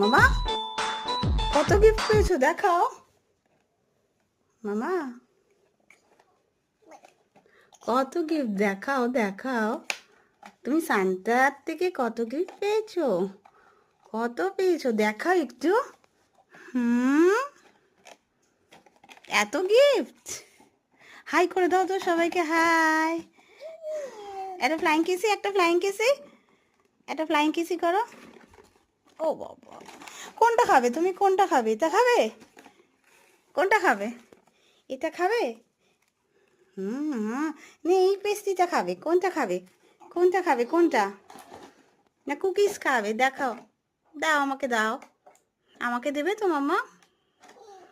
মামা, কত গিফট পেয়েছ দেখাও। মামা, কত গিফট দেখাও দেখাও। তুমি সান্তার থেকে কত গিফট পেয়েছ? কত পেয়েছ? দেখাও একটু। হুম, এত গিফট হাই করে দাও তো সবাইকে হাই একটা ফ্লাইং কিসি একটা ফ্লাইং কিসি একটা ফ্লাইং কিসি করো। ও বাবা। কোনটা খাবে? তুমি কোনটা খাবে? এটা খাবে? কোনটা খাবে? এটা খাবে? হুম নে, এই পেস্টিটা খাবে। কোনটা খাবে? কোনটা খাবে? কোনটা? না, কুকিজ খাবে। দেখাও। দাও, আমাকে দাও। আমাকে দেবে তো মাম্মা